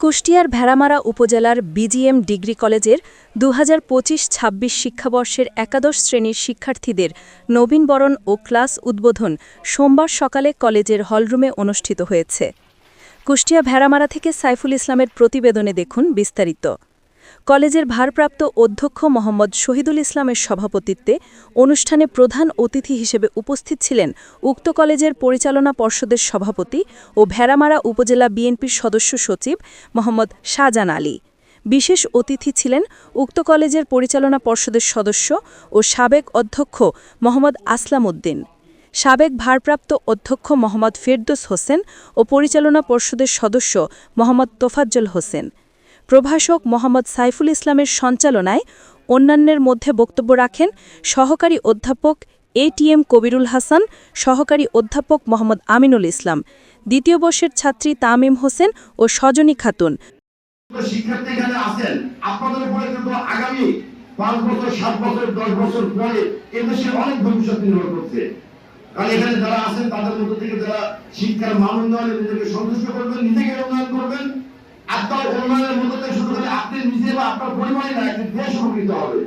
কুষ্টিয়ার ভেড়ামারা উপজেলার BGM degree কলেজের দু হাজার পঁচিশ ছাব্বিশ শিক্ষাবর্ষের একাদশ শ্রেণির শিক্ষার্থীদের নবীনবরণ ও ক্লাস উদ্বোধন সোমবার সকালে কলেজের হলরুমে অনুষ্ঠিত হয়েছে। কুষ্টিয়া ভেড়ামারা থেকে সাইফুল ইসলামের প্রতিবেদনে দেখুন বিস্তারিত। কলেজের ভারপ্রাপ্ত অধ্যক্ষ মোহাম্মদ শহীদুল ইসলামের সভাপতিত্বে অনুষ্ঠানে প্রধান অতিথি হিসেবে উপস্থিত ছিলেন উক্ত কলেজের পরিচালনা পর্ষদের সভাপতি ও ভেড়ামারা উপজেলা বিএনপির সদস্য সচিব মোহাম্মদ শাহজান আলী। বিশেষ অতিথি ছিলেন উক্ত কলেজের পরিচালনা পর্ষদের সদস্য ও সাবেক অধ্যক্ষ মোহাম্মদ আসলাম উদ্দিন সাবেক ভারপ্রাপ্ত অধ্যক্ষ মোহাম্মদ ফেরদোস হোসেন ও পরিচালনা পর্ষদের সদস্য মোহাম্মদ তোফাজ্জল হোসেন। প্রভাষক মোহাম্মদ সাইফুল ইসলামের সঞ্চালনায় অন্যান্যের মধ্যে বক্তব্য রাখেন সহকারী অধ্যাপক এটিএম কবিরুল হাসান, সহকারী অধ্যাপক মোহাম্মদ আমিনুল ইসলাম, দ্বিতীয় বর্ষের ছাত্রী তামিম হোসেন ও সজনী খাতুন। শিক্ষার্থী এখানে আছেন। আপনাদের উপরে কিন্তু আগামী পাঁচ বছর, সাত বছর, দশ বছর পরে এদেশের অনেক ভবিষ্যৎ নির্ভর করছে। কারণ এখানে যারা আছেন, তাদের মধ্যে থেকে যারা শিক্ষার মান উন্নয়নে নিজেকে সন্তুষ্ট করবেন, নিজেকে উন্নয়ন করবেন আপনার উন্নয়নের মধ্যে শুরু করে আপনি নিজে বা আপনার পরিবারের একটি দেশ উপকৃত হবে।